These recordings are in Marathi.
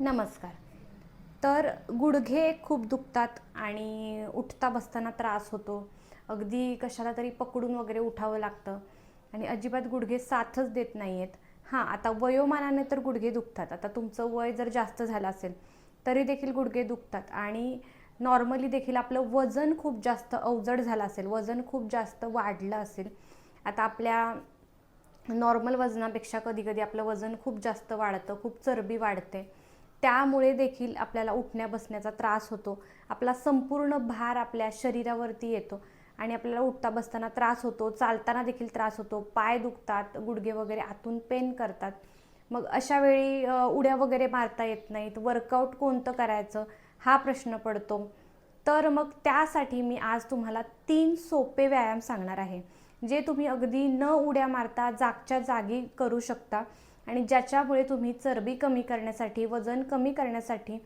नमस्कार. तर गुडघे खूप दुखतात आणि उठता बसताना त्रास होतो. अगदी कशाला तरी पकडून वगैरे उठावं लागतं. आणि अजिबात गुडघे साथच देत नाही आहेत हां आता वयोमानाने तर गुडघे दुखतात. आता तुमचं वय जर जास्त झालं असेल तरी देखील गुडघे दुखतात. आणि नॉर्मली देखील आपलं वजन खूप जास्त अवजड झालं असेल वजन खूप जास्त वाढलं असेल आता आपल्या नॉर्मल वजनापेक्षा कधी कधी आपलं वजन खूप जास्त वाढतं खूप चरबी वाढते. त्यामुळे देखील आपल्याला उठण्या बसण्याचा त्रास होतो. आपला संपूर्ण भार आपल्या शरीरावरती येतो आणि आपल्याला उठता बसताना त्रास होतो चालताना देखील त्रास होतो पाय दुखतात गुडघे वगैरे आतून पेन करतात. मग अशा वेळी उड्या वगैरे मारता येत नाहीत. वर्कआउट कोणतं करायचं हा प्रश्न पडतो. तर मग त्यासाठी मी आज तुम्हाला तीन सोपे व्यायाम सांगणार आहे. जे तुम्ही अगदी न उड्या मारता जागच्या जागी करू शकता. आणि ज्याच्यामुळे तुम्ही चरबी कमी करण्यासाठी वजन कमी करण्यासाठी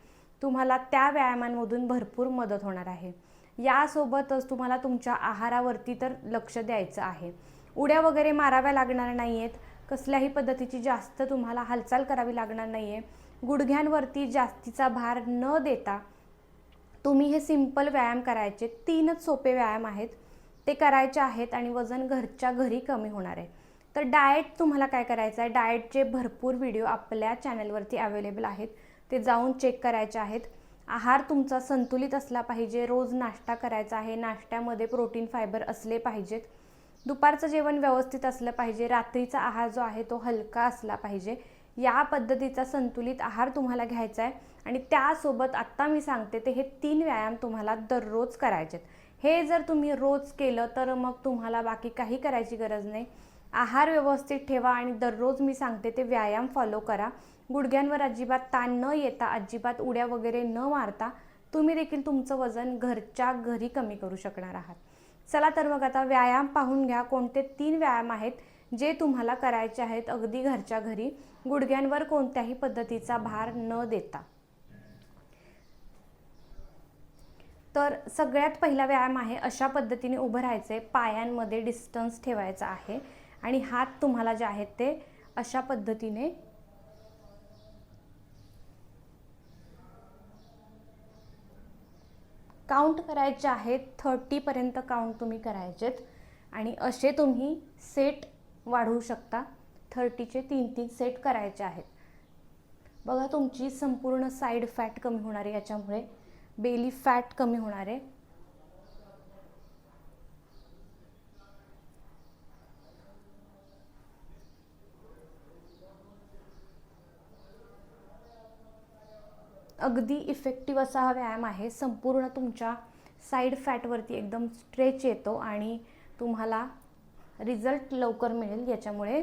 तुम्हाला त्या व्यायामांमधून भरपूर मदत होणार आहे. यासोबतच तुम्हाला तुमच्या आहारावरती तर लक्ष द्यायचं आहे. उड्या वगैरे माराव्या लागणार नाही आहेत कसल्याही पद्धतीची जास्त तुम्हाला हालचाल करावी लागणार नाही आहे गुडघ्यांवरती जास्तीचा भार न देता तुम्ही हे सिंपल व्यायाम करायचे. तीनच सोपे व्यायाम आहेत. ते करायचे आहेत आणि वजन घरच्या घरी कमी होणार आहे. तर डाएट तुम्हाला काय करायचं आहे? डाएटचे भरपूर व्हिडिओ आपल्या चॅनलवरती अवेलेबल आहेत ते जाऊन चेक करायचे आहेत. आहार तुमचा संतुलित असला पाहिजे रोज नाश्ता करायचा आहे नाश्त्यामध्ये प्रोटीन फायबर असले पाहिजेत. दुपारचं जेवण व्यवस्थित असलं पाहिजे रात्रीचा आहार जो आहे तो हलका असला पाहिजे. या पद्धतीचा संतुलित आहार तुम्हाला घ्यायचा आहे आणि त्यासोबत आत्ता मी सांगते ते हे तीन व्यायाम तुम्हाला दररोज करायचे हे जर तुम्ही रोज केलं तर मग तुम्हाला बाकी काही करायची गरज नाही. आहार व्यवस्थित ठेवा आणि दररोज मी सांगते ते व्यायाम फॉलो करा. गुडघ्यांवर अजिबात ताण न येता अजिबात उड्या वगैरे न मारता तुम्ही देखील तुमचं वजन घरच्या घरी कमी करू शकणार आहात. चला तर मग आता व्यायाम पाहून घ्या. कोणते तीन व्यायाम आहेत जे तुम्हाला करायचे आहेत अगदी घरच्या घरी? गुडघ्यांवर कोणत्याही पद्धतीचा भार न देता. तर सगळ्यात पहिला व्यायाम आहे अशा पद्धतीने उभं राहायचं आहे पायांमध्ये डिस्टन्स ठेवायचा आहे. आणि हात तुम्हाला जे आहेत ते अशा पद्धतीने काउंट करायचे आहेत. थर्टीपर्यंत काउंट तुम्ही करायचेत. आणि असे तुम्ही सेट वाढवू शकता. थर्टीचे तीन तीन सेट करायचे आहेत. बघा तुमची संपूर्ण साईड फॅट कमी होणार आहे. याच्यामुळे बेली फॅट कमी होणार आहे. अगदी इफेक्टिव्ह असा हा व्यायाम आहे. संपूर्ण तुमच्या साईड फॅटवरती एकदम स्ट्रेच येतो आणि तुम्हाला रिझल्ट लवकर मिळेल. याच्यामुळे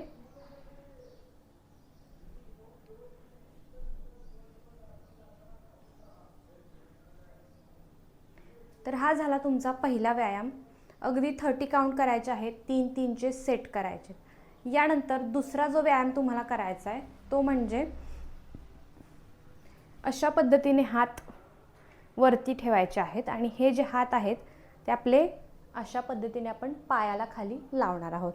तर हा झाला तुमचा पहिला व्यायाम. अगदी थर्टी काउंट करायचे आहेत. तीन तीनचे सेट करायचे. यानंतर दुसरा जो व्यायाम तुम्हाला करायचा आहे तो म्हणजे अशा पद्धतीने हात वरती ठेवायचे आहेत आणि हे जे हात आहेत ते आपले अशा पद्धतीने आपण पायाला खाली लावणार आहोत.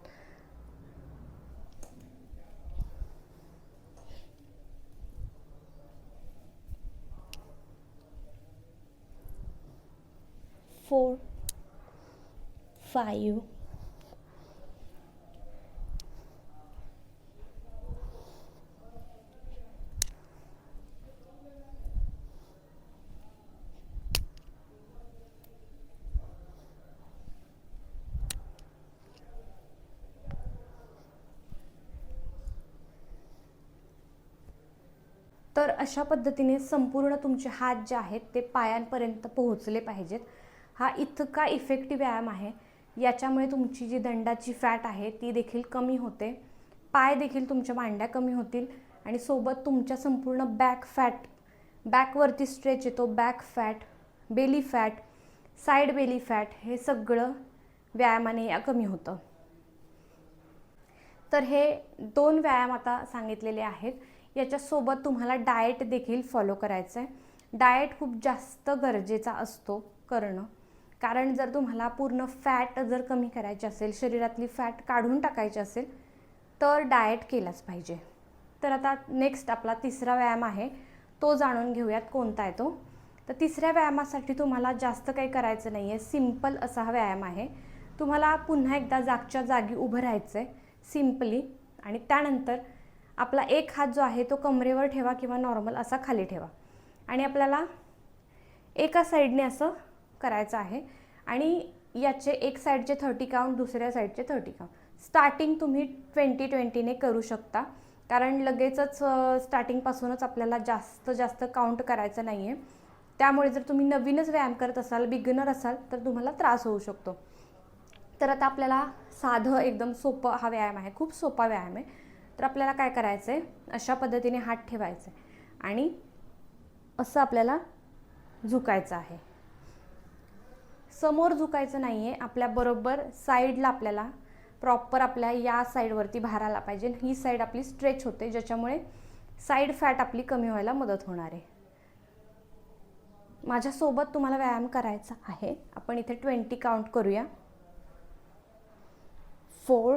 फोर फाईव्ह अशा पद्धतीने संपूर्ण तुमचे हात जे आहेत ते पायांपर्यंत पोहोचले पाहिजेत. हा इतका इफेक्टिव्ह व्यायाम आहे. याच्यामुळे तुमची जी दंडाची फॅट आहे ती देखील कमी होते. पाय देखील तुमच्या मांड्या कमी होतील आणि सोबत तुमच्या संपूर्ण बॅक फॅट बॅकवरती स्ट्रेच येतो back fat belly fat side belly fat हे सगळं व्यायामाने या कमी होतं. तर हे दोन व्यायाम आता सांगितलेले आहेत. याच्यासोबत तुम्हाला डाएट देखील फॉलो करायचं आहे डाएट खूप जास्त गरजेचा असतो करणं. कारण जर तुम्हाला पूर्ण फॅट जर कमी करायची असेल शरीरातली फॅट काढून टाकायची असेल तर डाएट केलाच पाहिजे. तर आता नेक्स्ट आपला तिसरा व्यायाम आहे. तो जाणून घेऊयात कोणता आहे तो. तर तिसऱ्या व्यायामासाठी तुम्हाला जास्त काही करायचं नाही आहे सिंपल असा हा व्यायाम आहे. तुम्हाला पुन्हा एकदा जागच्या जागी उभं राहायचं आहे सिम्पली आणि त्यानंतर आपला एक हात जो आहे तो कमरेवर ठेवा किंवा नॉर्मल असा खाली ठेवा. आणि आपल्याला एका साईडने असं करायचं आहे. आणि याचे एक साईडचे थर्टी काउंट दुसऱ्या साईडचे थर्टी काउंट स्टार्टिंग तुम्ही ट्वेंटी ट्वेंटीने करू शकता. कारण लगेचच स्टार्टिंगपासूनच आपल्याला जास्त जास्त काउंट करायचं नाही आहे त्यामुळे जर तुम्ही नवीनच व्यायाम करत असाल बिगिनर असाल तर तुम्हाला त्रास होऊ शकतो. तर आता आपल्याला साधं एकदम सोपं हा व्यायाम आहे. खूप सोपा व्यायाम आहे. तर आपल्याला काय करायचं आहे अशा पद्धतीने हात ठेवायचा आहे आणि असं आपल्याला झुकायचं आहे. समोर झुकायचं नाही आहे आपल्या बरोबर साईडला आपल्याला प्रॉपर आपल्या या साईडवरती भार आला पाहिजे. ही साईड आपली स्ट्रेच होते ज्याच्यामुळे साईड फॅट आपली कमी व्हायला मदत होणार आहे. माझ्यासोबत तुम्हाला व्यायाम करायचा आहे. आपण इथे ट्वेंटी काउंट करूया. Four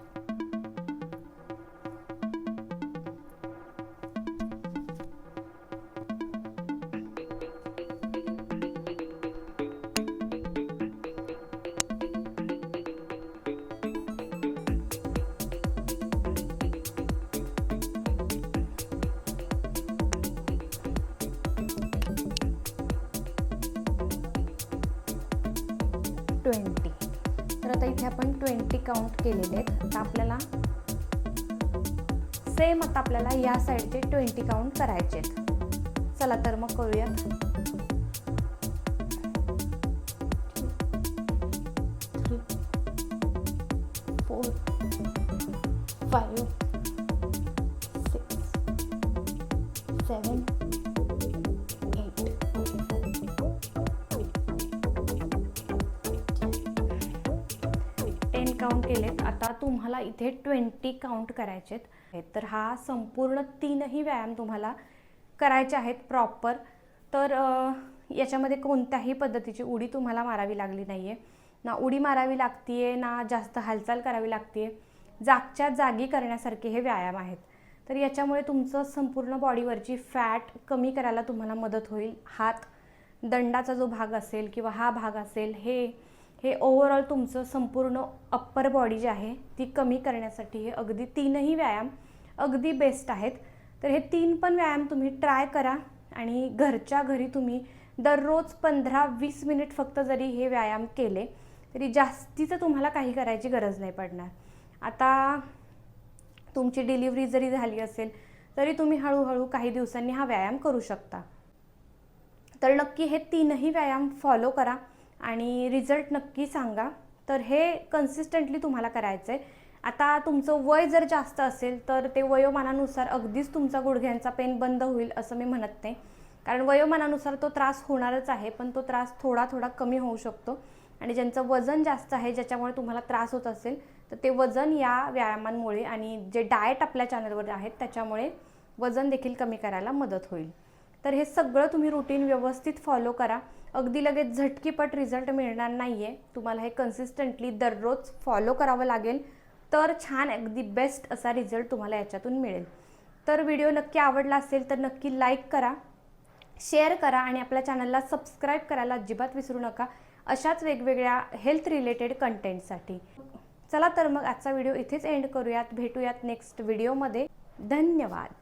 twenty. तर आता इथे आपण ट्वेंटी काउंट केलेले आहेत. आता आपल्याला सेम आता आपल्याला या साईडचे ट्वेंटी काउंट करायचे आहेत. चला तर मग करूयात. फाईव्ह सिक्स सेवन केलेत. आता तुम्हाला इथे ट्वेंटी काउंट करायचे आहेत. तर हा संपूर्ण तीनही व्यायाम तुम्हाला करायचे आहेत प्रॉपर तर याच्यामध्ये कोणत्याही पद्धतीची उडी तुम्हाला मारावी लागली नाही आहे ना उडी मारावी लागतीये ना जास्त हालचाल करावी लागते जागच्या जागी करण्यासारखे हे व्यायाम आहेत. तर याच्यामुळे तुमचं संपूर्ण बॉडीवरची फॅट कमी करायला तुम्हाला मदत होईल. हात दंडाचा जो भाग असेल किंवा हा भाग असेल हे हे ओव्हरऑल तुमचं संपूर्ण अप्पर बॉडी जी आहे ती कमी करण्यासाठी हे अगदी तीनही व्यायाम अगदी बेस्ट आहेत. तर हे तीन पण व्यायाम तुम्ही ट्राय करा आणि घरच्या घरी तुम्ही दररोज पंधरा वीस मिनिट फक्त जरी हे व्यायाम केले तरी जास्तीचं तुम्हाला काही करायची गरज नाही पडणार. आता तुमची डिलिव्हरी जरी झाली असेल तरी तुम्ही हळूहळू काही दिवसांनी हा व्यायाम करू शकता. तर नक्की हे तीनही व्यायाम फॉलो करा. आणि रिझल्ट नक्की सांगा. तर हे कन्सिस्टंटली तुम्हाला करायचं आहे आता तुमचं वय जर जास्त असेल तर ते वयोमानानुसार अगदीच तुमचा गुडघ्यांचा पेन बंद होईल असं मी म्हणत नाही. कारण वयोमानानुसार तो त्रास होणारच आहे पण तो त्रास थोडा थोडा कमी होऊ शकतो. आणि ज्यांचं वजन जास्त आहे ज्याच्यामुळे तुम्हाला त्रास होत असेल तर ते वजन या व्यायामांमुळे आणि जे डाएट आपल्या चॅनलवर आहेत त्याच्यामुळे वजन देखील कमी करायला मदत होईल. तर हे सगळं तुम्ही रुटीन व्यवस्थित फॉलो करा. अगदी लगेच झटकीपट रिझल्ट मिळणार नाही आहे तुम्हाला हे कन्सिस्टंटली दररोज फॉलो करावं लागेल. तर छान अगदी बेस्ट असा रिझल्ट तुम्हाला याच्यातून मिळेल. तर व्हिडिओ नक्की आवडला असेल तर नक्की लाईक करा शेअर करा आणि आपल्या चॅनलला सबस्क्राईब करायला अजिबात विसरू नका. अशाच वेगवेगळ्या हेल्थ रिलेटेड कंटेंटसाठी चला तर मग आजचा व्हिडिओ इथेच एंड करूयात. भेटूयात नेक्स्ट व्हिडिओमध्ये धन्यवाद.